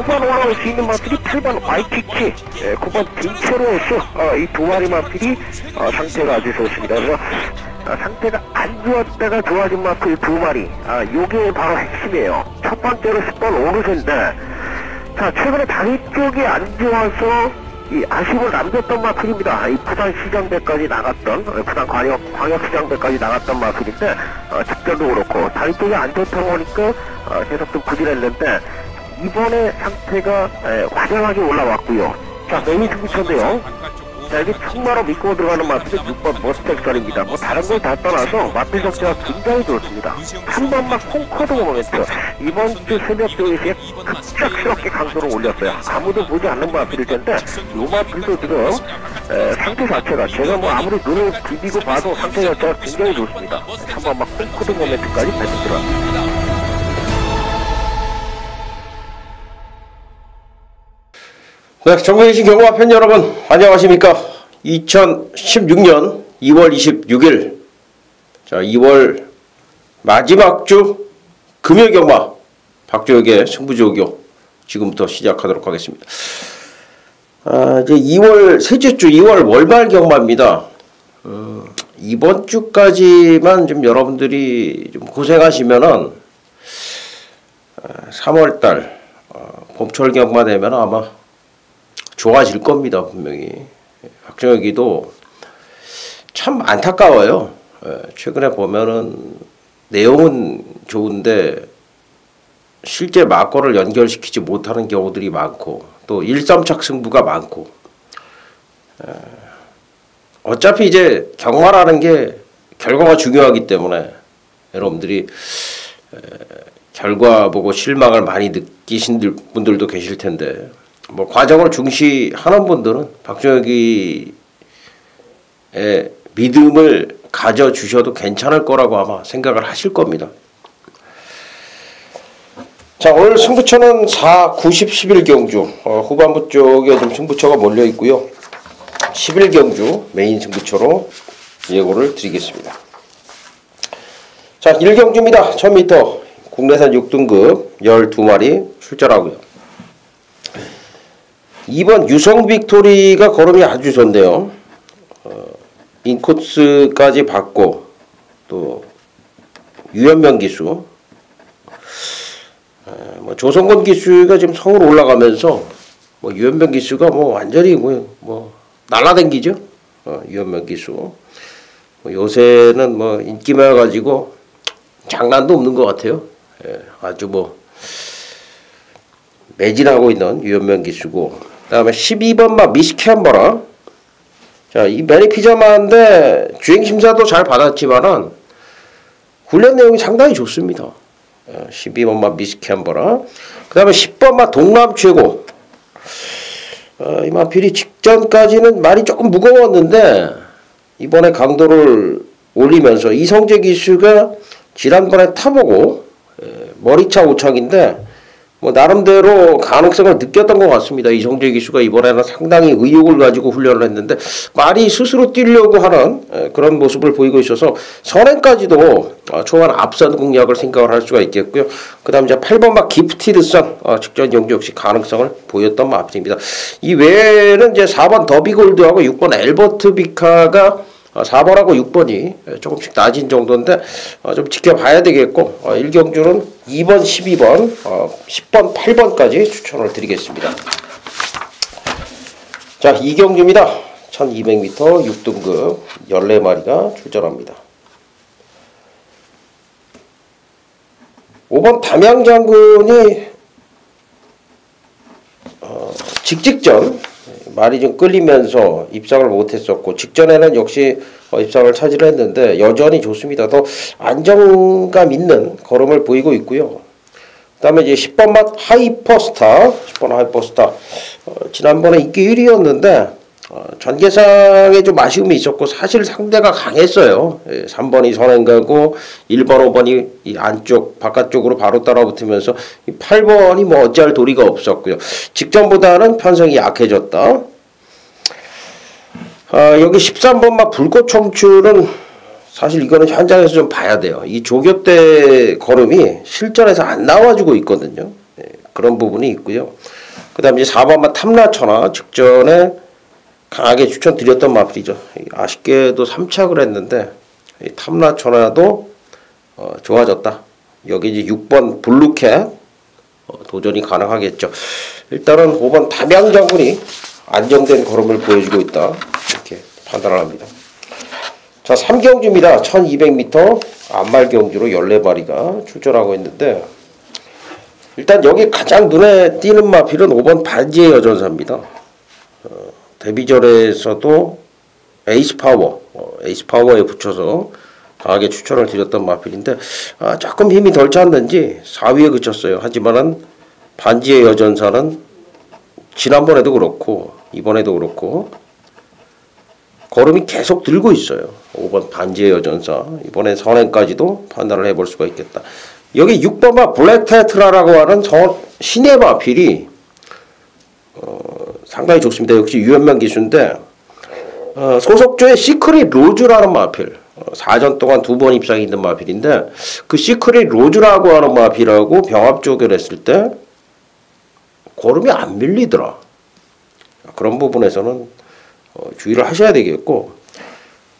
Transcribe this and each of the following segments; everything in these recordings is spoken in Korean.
5번 올라올 수 있는 마필이 8번 와이키키, 예, 9번 빈체로스 어, 이두 마리 마필이 어, 상태가 아주 좋습니다. 그래서 어, 상태가 안 좋았다가 좋아진 마필 두 마리, 아, 요게 바로 핵심이에요. 첫 번째로 10번 오르세인데 자, 최근에 다리 쪽이 안 좋아서 이 아쉬움을 남겼던 마필입니다. 이 부산 시장대까지 나갔던, 어, 부산 광역, 광역시장대까지 나갔던 마필인데, 어, 직전도 그렇고, 다리 쪽이 안 좋다고 하니까, 어, 계속 좀 부진했는데, 이번에 상태가 에, 화려하게 올라왔고요. 자, 메인 승부처인데요. 자, 여기 총마로 믿고 들어가는 마필은 6번 머스텍설입니다. 뭐 다른 걸 다 떠나서 마필 적자가 굉장히 좋습니다. 한 번만 콩코드 모멘트 이번 주 새벽 2시에 급작스럽게 강도를 올렸어요. 아무도 보지 않는 마필일 텐데 요 마필도 지금 에, 상태 자체가 제가 뭐 아무리 눈을 비비고 봐도 상태 자체가 굉장히 좋습니다. 한 번만 콩코드 모멘트까지 다시 들어갑니다. 네, 전국에 계신 경마 팬 여러분 안녕하십니까? 2016년 2월 26일 자 2월 마지막 주 금요 경마 박주혁의 승부조교 지금부터 시작하도록 하겠습니다. 아, 이제 2월 셋째 주 2월 월말 경마입니다. 음, 이번 주까지만 좀 여러분들이 좀 고생하시면은 3월달 어, 봄철 경마 되면 아마 좋아질 겁니다 분명히. 박정혁이도 참 안타까워요. 예, 최근에 보면은 내용은 좋은데 실제 막거를 연결시키지 못하는 경우들이 많고 또 1-3착 승부가 많고. 예, 어차피 이제 경마라는 게 결과가 중요하기 때문에 여러분들이 결과 보고 실망을 많이 느끼신 분들도 계실 텐데 뭐 과정을 중시하는 분들은 박정혁이의 믿음을 가져주셔도 괜찮을 거라고 아마 생각을 하실 겁니다. 자 오늘 승부처는 4, 90, 11경주 어, 후반부 쪽에 좀 승부처가 몰려 있고요. 11경주 메인 승부처로 예고를 드리겠습니다. 자 1경주입니다. 1000m 국내산 6등급 12마리 출전하고요. 2번 유성 빅토리가 걸음이 아주 좋네요. 어, 인코스까지 받고 또 유현명 기수 어, 뭐 조성건 기수가 지금 서울 올라가면서 뭐 유현명 기수가 뭐 완전히 뭐, 뭐 날라댕기죠. 어, 유현명 기수 뭐 요새는 뭐 인기만 가지고 장난도 없는 것 같아요. 예, 아주 뭐 매진하고 있는 유현명 기수고 다음에 12번마 미스캔버라 자, 이 매니피자마인데 주행 심사도 잘 받았지만은 훈련 내용이 상당히 좋습니다. 12번마 어, 미스캔버라 그 다음에 10번마 동남 최고. 어, 이만 필이 직전까지는 말이 조금 무거웠는데 이번에 강도를 올리면서 이성재 기수가 지난번에 타보고 머리차 오착인데 뭐 나름대로 가능성을 느꼈던 것 같습니다. 이성재 기수가 이번에는 상당히 의욕을 가지고 훈련을 했는데 말이 스스로 뛰려고 하는 그런 모습을 보이고 있어서 선행까지도 어, 초반 앞선 공략을 생각을 할 수가 있겠고요. 그 다음 이제 8번 막 기프티드선 어, 직전 경주 역시 가능성을 보였던 마필입니다. 이 외에는 이제 4번 더비골드하고 6번 엘버트 비카가 4번하고 어, 6번이 조금씩 낮은 정도인데 어, 좀 지켜봐야 되겠고 1경주는 2번, 12번, 10번, 8번까지 추천을 드리겠습니다. 자, 2경주입니다. 1200m 6등급 14마리가 출전합니다. 5번 담양장군이 어, 직직전 말이 좀 끌리면서 입상을 못했었고 직전에는 역시 어, 입상을 차지했는데 여전히 좋습니다. 더 안정감 있는 걸음을 보이고 있고요. 그 다음에 이제 10번 맛 하이퍼스타 10번 하이퍼스타 어, 지난번에 인기 1위였는데 어, 전개상에 좀 아쉬움이 있었고 사실 상대가 강했어요. 예, 3번이 선행가고 1번, 5번이 이 안쪽 바깥쪽으로 바로 따라붙으면서 8번이 뭐 어찌할 도리가 없었고요. 직전보다는 편성이 약해졌다. 아, 여기 13번만 불꽃 청출은 사실 이거는 현장에서 좀 봐야 돼요. 이때 걸음이 실전에서 안 나와주고 있거든요. 예, 그런 부분이 있고요. 그 다음에 이제 4번만 탐라천하 직전에 강하게 추천드렸던 마필이죠. 아쉽게도 3착을 했는데 이 탐라천하도 어, 좋아졌다. 여기 이제 6번 블루캣 어, 도전이 가능하겠죠. 일단은 5번 담양장군이 안정된 걸음을 보여주고 있다. 이렇게 판단을 합니다. 자, 3경주입니다. 1200m 안말경주로 14마리가 출전하고 있는데 일단 여기 가장 눈에 띄는 마필은 5번 반지의 여전사입니다. 어, 데뷔절에서도 에이스 파워, 어, 에이스 파워에 붙여서 강하게 추천을 드렸던 마필인데 아, 조금 힘이 덜 찼는지 4위에 그쳤어요. 하지만은 반지의 여전사는 지난번에도 그렇고 이번에도 그렇고 걸음이 계속 들고 있어요. 5번 반지의 여전사 이번엔 선행까지도 판단을 해볼 수가 있겠다. 여기 6번 마 블랙 테트라라고 하는 신의 마필이 어, 상당히 좋습니다. 역시 유현명 기수인데 어, 소속조의 시크릿 로즈라는 마필 어, 4전 동안 두 번 입상이 있는 마필인데 그 시크릿 로즈라고 하는 마필하고 병합 조결했을 때 걸음이 안 밀리더라. 그런 부분에서는 어, 주의를 하셔야 되겠고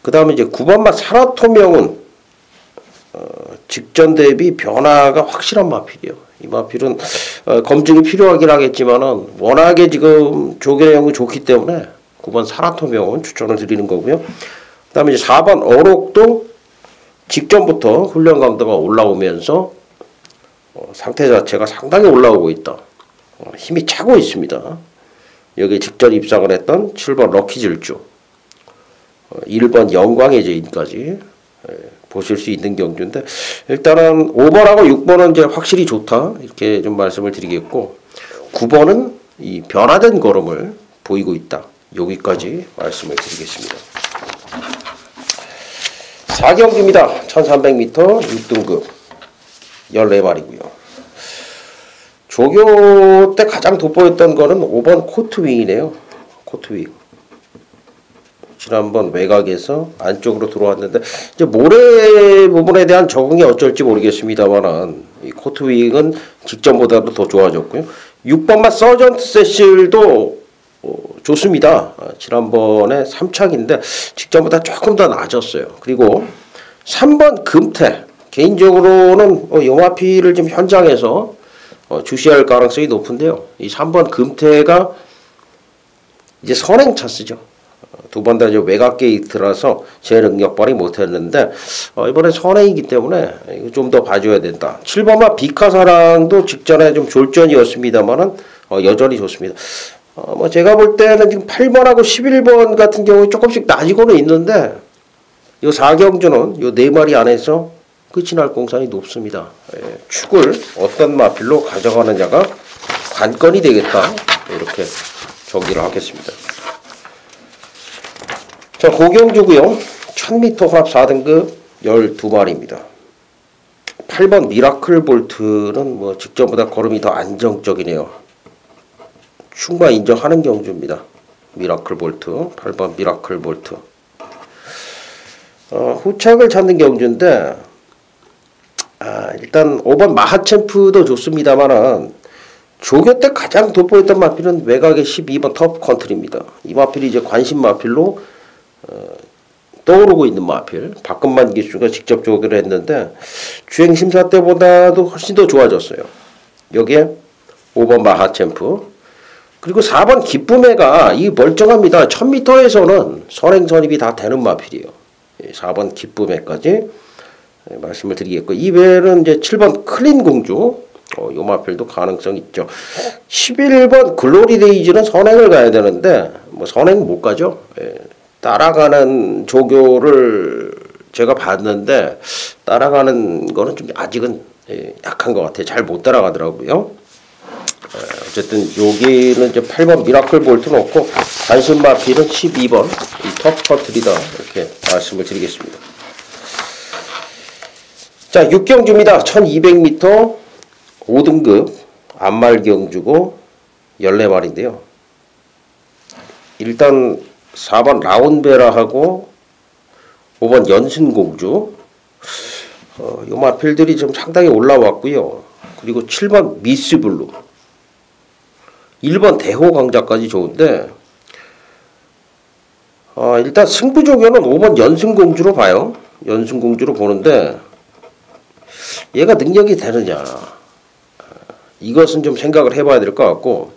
그 다음에 이제 9번마 사라토명은 어, 직전 대비 변화가 확실한 마필이요. 이 마필은 어, 검증이 필요하긴 하겠지만은 워낙에 지금 조개형이 좋기 때문에 9번 사라토명은 추천을 드리는 거고요. 그 다음에 이제 4번 어록도 직전부터 훈련 강도가 올라오면서 어, 상태 자체가 상당히 올라오고 있다. 어, 힘이 차고 있습니다. 여기 직전 입상을 했던 7번 럭키 질주, 1번 어, 영광의 제인까지 예, 보실 수 있는 경주인데 일단은 5번하고 6번은 이제 확실히 좋다 이렇게 좀 말씀을 드리겠고 9번은 이 변화된 걸음을 보이고 있다. 여기까지 말씀을 드리겠습니다. 4경기입니다. 1300m 6등급 14마리고요. 조교 때 가장 돋보였던 거는 5번 코트윙이네요. 코트윙. 지난번 외곽에서 안쪽으로 들어왔는데 이제 모래 부분에 대한 적응이 어쩔지 모르겠습니다만은 이 코트 윙은 직전보다도 더 좋아졌고요. 6번만 서전트 세실도 어, 좋습니다. 아, 지난번에 3착인데 직전보다 조금 더 나아졌어요. 그리고 3번 금태 개인적으로는 어, 영화피를 지금 현장에서 어, 주시할 가능성이 높은데요. 이 3번 금태가 이제 선행 찬스죠. 어, 두번 다 외곽 게이트라서 제 능력 발휘 못했는데 어, 이번에 선행이기 때문에 좀 더 봐줘야 된다. 7번마 비카사랑도 직전에 좀 졸전이었습니다만은 어, 여전히 좋습니다. 어, 뭐 제가 볼 때는 지금 8번하고 11번 같은 경우에 조금씩 낮이고는 있는데 이 4경주는 이네 마리 안에서 끝이 날 공산이 높습니다. 예, 축을 어떤 마필로 가져가느냐가 관건이 되겠다. 이렇게 정리를 하겠습니다. 자, 고경주고요. 1000m 혼합 4등급 12마리입니다. 8번 미라클 볼트는 뭐 직전보다 걸음이 더 안정적이네요. 충만 인정하는 경주입니다. 미라클 볼트, 8번 미라클 볼트. 어, 후착을 찾는 경주인데 아, 일단 5번 마하챔프도 좋습니다만은 조교 때 가장 돋보였던 마필은 외곽의 12번 터프 컨트리입니다. 이 마필이 이제 관심 마필로 어, 떠오르고 있는 마필. 박근만 기수가 직접 조교를 했는데 주행 심사 때보다도 훨씬 더 좋아졌어요. 여기에 5번 마하챔프 그리고 4번 기쁨애가 이 멀쩡합니다. 1000m에서는 선행 선입이 다 되는 마필이에요. 4번 기쁨애까지 네, 말씀을 드리겠고 이 외에는 이제 7번 클린 공주 어, 요 마필도 가능성 있죠. 11번 글로리 데이즈는 선행을 가야 되는데 뭐 선행 못 가죠. 예, 따라가는 조교를 제가 봤는데 따라가는 거는 좀 아직은 예, 약한 것 같아요. 잘 못 따라가더라고요. 예, 어쨌든 여기는 이제 8번 미라클 볼트 놓고 단순 마필은 12번 이톱 터트리다 이렇게 말씀을 드리겠습니다. 자, 6경주입니다. 1200m 5등급 안말경주고 14마리인데요. 일단 4번 라온베라하고 5번 연순공주 어, 요 마필들이 좀 상당히 올라왔고요. 그리고 7번 미스블루 1번 대호 강자까지 좋은데 아, 일단 승부조교는 5번 연승공주로 봐요. 연승공주로 보는데 얘가 능력이 되느냐 이것은 좀 생각을 해봐야 될 것 같고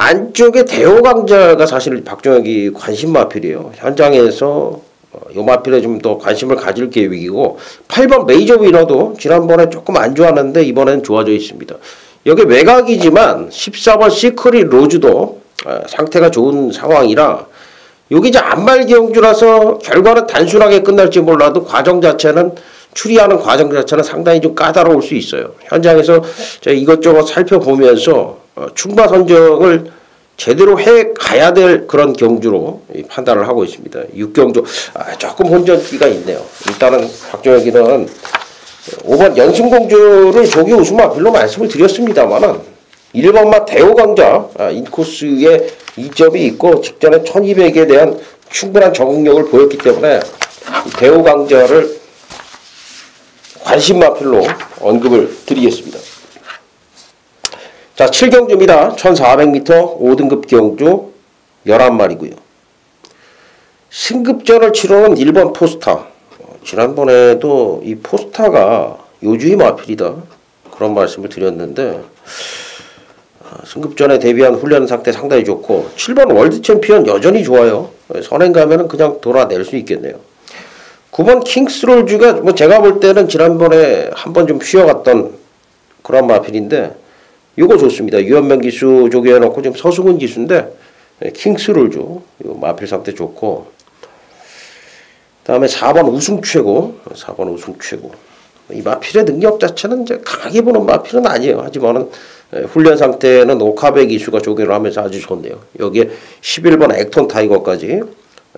안쪽에 대호 강자가 사실 박정혁이 관심 마필이에요. 현장에서 어, 요 마필에 좀 더 관심을 가질 계획이고 8번 메이저 위너도 지난번에 조금 안 좋았는데 이번엔 좋아져 있습니다. 여기 외곽이지만 14번 시크릿 로즈도 어, 상태가 좋은 상황이라 여기 이제 안말 경주라서 결과는 단순하게 끝날지 몰라도 과정 자체는 추리하는 과정 자체는 상당히 좀 까다로울 수 있어요. 현장에서 이것저것 살펴보면서 어, 충마 선정을 제대로 해 가야 될 그런 경주로 판단을 하고 있습니다. 6경주 아, 조금 혼전기가 있네요. 일단은 박정혁이는 5번 연승공주를 조기 우승 앞필로 말씀을 드렸습니다만은 1번마 대호강자 아, 인코스에 2점이 있고 직전에 1200에 대한 충분한 적응력을 보였기 때문에 대호강자를 관심 마필로 언급을 드리겠습니다. 자, 7경주입니다. 1400m 5등급 경주 11마리고요. 승급전을 치러는 1번 포스타. 어, 지난번에도 이 포스타가 요주의 마필이다. 그런 말씀을 드렸는데 아, 승급전에 대비한 훈련 상태 상당히 좋고 7번 월드 챔피언 여전히 좋아요. 선행 가면은 그냥 돌아낼 수 있겠네요. 9번 킹스롤즈가 뭐 제가 볼 때는 지난번에 한 번 좀 쉬어갔던 그런 마필인데 이거 좋습니다. 유현명 기수 조개해놓고 지금 서수근 기수인데 예, 킹스롤즈 요 마필 상태 좋고 다음에 4번 우승 최고 4번 우승 최고 이 마필의 능력 자체는 이제 강하게 보는 마필은 아니에요. 하지만은 예, 훈련 상태는 오카베 기수가 조개를 하면서 아주 좋네요. 여기에 11번 액톤 타이거까지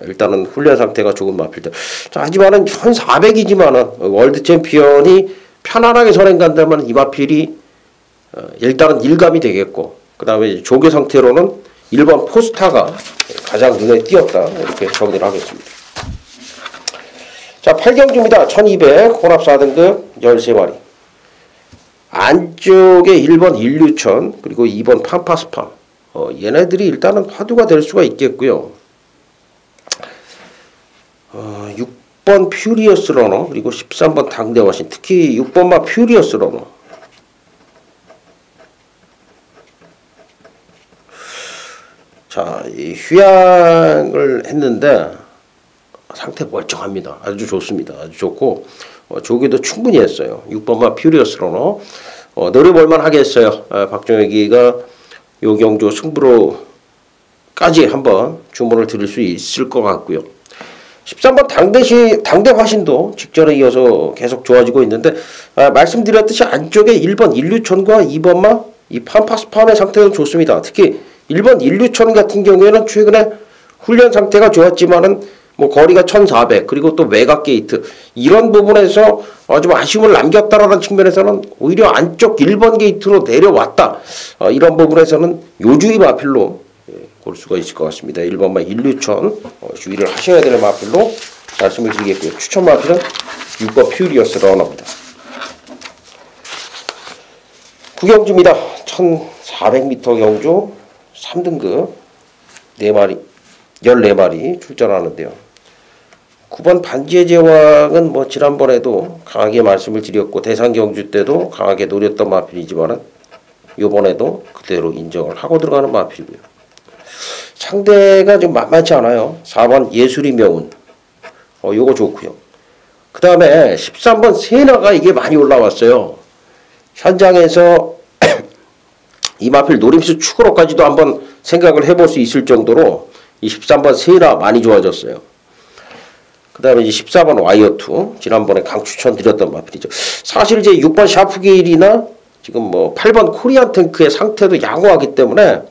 일단은 훈련 상태가 조금 마필 때. 자, 하지만은 현 400이지만은 월드 챔피언이 편안하게 선행 간다면 이 마필이 어, 일단은 일감이 되겠고 그 다음에 조교 상태로는 1번 포스타가 가장 눈에 띄었다 이렇게 정리를 하겠습니다. 자 8경주입니다. 1200 혼합 4등급 13마리 안쪽에 1번 인류천 그리고 2번 판파스팜 어, 얘네들이 일단은 화두가 될 수가 있겠고요. 어, 6번 퓨리어스 러너 그리고 13번 당대 화신 특히 6번마 퓨리어스 러너 자, 이 휴양을 했는데 상태 멀쩡합니다. 아주 좋습니다. 아주 좋고 어, 조기도 충분히 했어요. 6번마 퓨리어스로너 어, 노려볼만 하겠어요. 아, 박정혁이가 요경주 승부로까지 한번 주문을 드릴 수 있을 것 같고요. 13번 당대시 당대 화신도 직전에 이어서 계속 좋아지고 있는데 아, 말씀드렸듯이 안쪽에 1번 인류천과 2번마 이 판파스팜의 상태도 좋습니다. 특히 1번 인류천 같은 경우에는 최근에 훈련 상태가 좋았지만은 뭐 거리가 1400 그리고 또 외곽 게이트 이런 부분에서 어, 좀 아쉬움을 남겼다라는 측면에서는 오히려 안쪽 1번 게이트로 내려왔다. 어, 이런 부분에서는 요주의 마필로 예, 볼 수가 있을 것 같습니다. 1번만 인류천 어, 주의를 하셔야 되는 마필로 말씀을 드리겠고요. 추천 마필은 6번 퓨리어스 러너입니다. 구경주입니다. 1400m 경주 3등급 4마리 14마리 출전하는데요. 9번 반지의 제왕은 뭐 지난번에도 강하게 말씀을 드렸고 대상 경주 때도 강하게 노렸던 마필이지만은 요번에도 그대로 인정을 하고 들어가는 마필이고요. 상대가 좀 만만치 않아요. 4번 예술이 명운. 어, 요거 좋고요. 그 다음에 13번 세나가 이게 많이 올라왔어요. 현장에서 이 마필 노림수 축으로까지도 한번 생각을 해볼 수 있을 정도로 이 13번 세나 많이 좋아졌어요. 그 다음에 이제 14번 와이어2 지난번에 강추천 드렸던 마필이죠. 사실 이제 6번 샤프길이나 지금 뭐 8번 코리안 탱크의 상태도 양호하기 때문에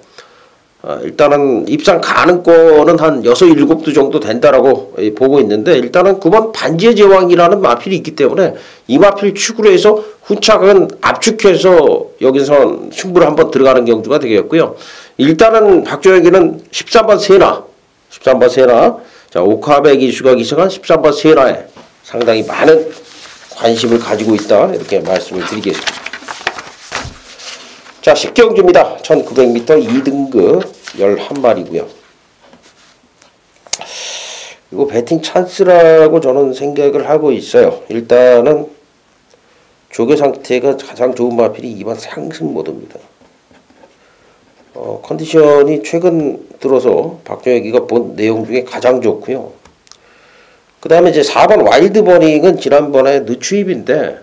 어, 일단은 입상 가능권은 한 6, 7도 정도 된다라고 보고 있는데 일단은 9번 반지의 제왕이라는 마필이 있기 때문에 이 마필 축으로 해서 후착은 압축해서 여기서 승부를 한번 들어가는 경주가 되겠고요. 일단은 박조혁이는 13번 세나 13번 세나 자 오카베 기수가 기승한 13번 세나에 상당히 많은 관심을 가지고 있다 이렇게 말씀을 드리겠습니다. 자 자, 10경주입니다. 1900m 2등급 11마리고요. 이거 배팅 찬스라고 저는 생각을 하고 있어요. 일단은 조개 상태가 가장 좋은 마필이 2번 상승 모드입니다. 어, 컨디션이 최근 들어서 박정혁이가 본 내용 중에 가장 좋고요. 그 다음에 이제 4번 와일드 버닝은 지난번에 늦추입인데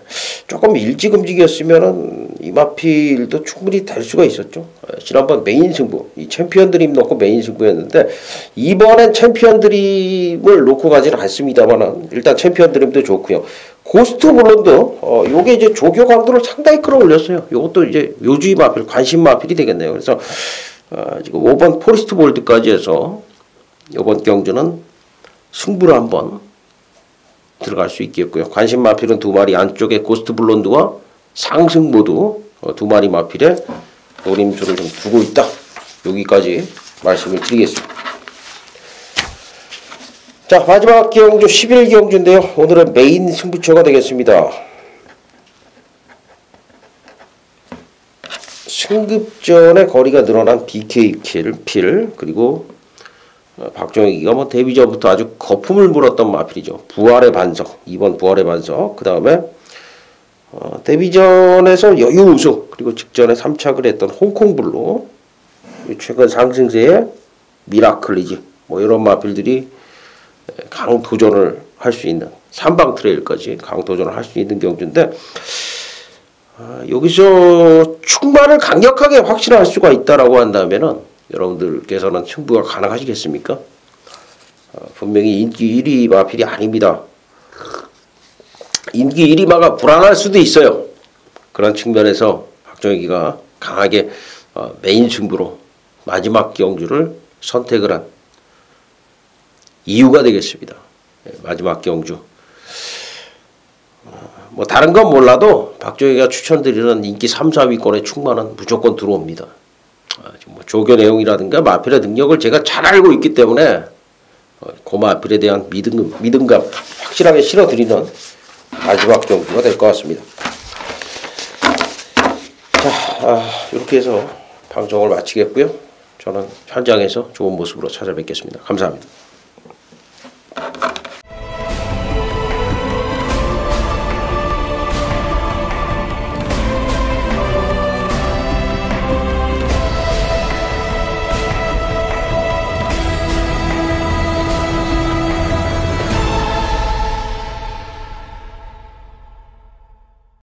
조금 일찍 움직였으면은 이마필도 충분히 될 수가 있었죠. 어, 지난번 메인 승부, 이 챔피언 드림 놓고 메인 승부였는데 이번엔 챔피언 드림을 놓고 가지는 않습니다만은 일단 챔피언 드림도 좋고요. 고스트 블론도 어 요게 이제 조교 강도를 상당히 끌어올렸어요. 요것도 이제 묘주의 마필, 관심 마필이 되겠네요. 그래서 어 지금 5번 포리스트 볼드까지 해서 이번 경주는 승부를 한번 들어갈 수 있겠고요. 관심 마필은 두 마리 안쪽에 고스트 블론드와 상승 모두 어, 두 마리 마필에 노림수를 좀 두고 있다. 여기까지 말씀을 드리겠습니다. 자 마지막 경주 11경주인데요. 오늘은 메인 승부처가 되겠습니다. 승급전의 거리가 늘어난 BK킬 필 그리고 어, 박정희가 뭐 데뷔 전부터 아주 거품을 물었던 마필이죠. 부활의 반석, 2번 부활의 반석. 그 다음에 어, 데뷔 전에서 여유 우승 그리고 직전에 3착을 했던 홍콩블루 최근 상승세의 미라클리지 뭐 이런 마필들이 강 도전을 할 수 있는 삼방 트레일까지 강 도전을 할 수 있는 경주인데 아, 여기서 충만을 강력하게 확신할 수가 있다라고 한다면은 여러분들께서는 승부가 가능하시겠습니까? 어, 분명히 인기 1위 마필이 아닙니다. 인기 1위 마가 불안할 수도 있어요. 그런 측면에서 박정희가 강하게 어, 메인 승부로 마지막 경주를 선택을 한 이유가 되겠습니다. 예, 마지막 경주. 어, 뭐 다른 건 몰라도 박정희가 추천드리는 인기 3, 4위권의 충만은 무조건 들어옵니다. 아, 뭐 조교 내용이라든가 마필의 능력을 제가 잘 알고 있기 때문에 어, 그 대한 믿음, 믿음감 확실하게 실어드리는 마지막 경주가 될 것 같습니다. 자, 아, 이렇게 해서 방송을 마치겠고요. 저는 현장에서 좋은 모습으로 찾아뵙겠습니다. 감사합니다.